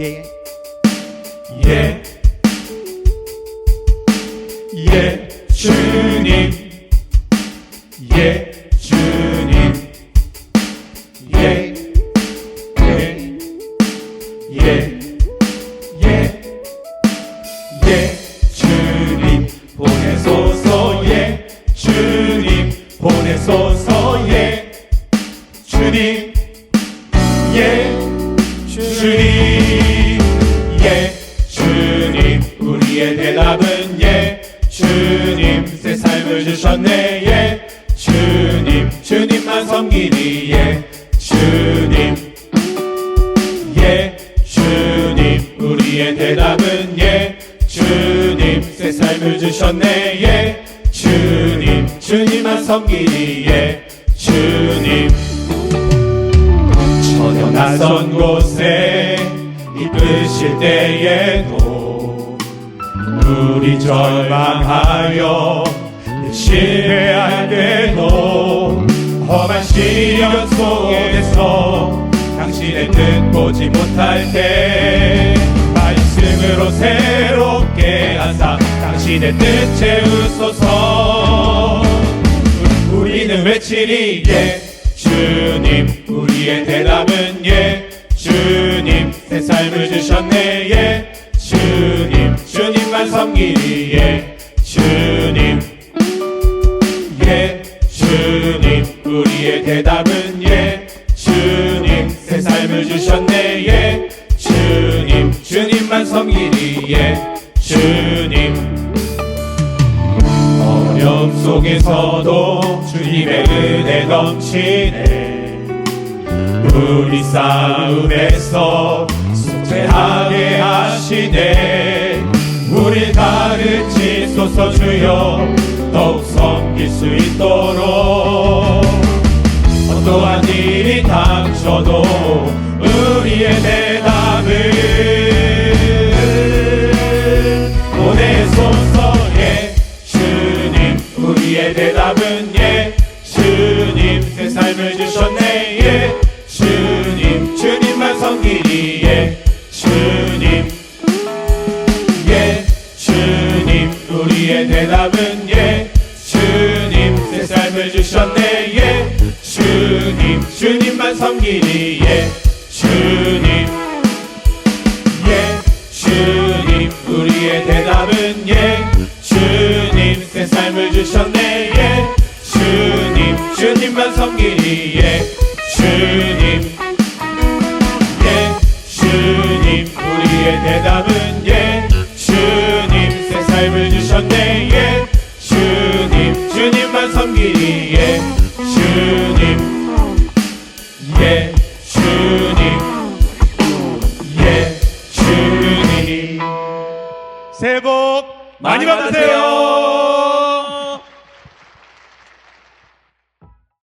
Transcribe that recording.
예. 예. 예, 주님. 예, 주님. 예. 예. 예. 예. 예. 예, 주님. 보내소서 예, 주님. 보내소서 예. 주님. 예. 주님. 우리의 대답은 예. 주님 새 삶을 주셨네 예. 주님 주님만 섬기니 예. 주님. 예. 주님 우리의 대답은 예. 주님 새 삶을 주셨네 예. 주님 주님만 섬기니 예. 주님. 전혀 낯선 곳에 이끄실 때에도 우리 절망하여 실패할 때도 험한 시련 속에서 당신의 뜻 보지 못할 때 말씀으로 새롭게 하사 당신의 뜻 채우소서. 우리는 외치리 예 주님 우리의 대답은 예. 주님 새 삶을 주셨네 예 주님 주님만 섬기리 예 주님. 예 주님 우리의 대답은 예. 주님 새 삶을 주셨네 예. 주님 주님만 섬기리 예 주님. 어려움 속에서도 주님의 은혜 넘치네. 우리 싸움에서 하시네 우리 가르치소서 주여 더욱 섬길 수 있도록. 어떠한 일이 닥쳐도 우리의 대답을 보내소서 예 주님 우리의 대답은 예 주님. 새 삶을 주셨네 예 주님. 주님만 섬기리 우리의 대답은 예. 주님 새 삶을 주셨네 예. 주님 주님만 섬기리 예. 주님. 예. 주님 우리의 대답은 예. 주님 새 삶을 주셨네 예. 주님 주님만 섬기리 예 삶을 주셨네 예 주님 주님만 섬기리 예 주님 예 주님 예 주님 새해 복 많이 받으세요.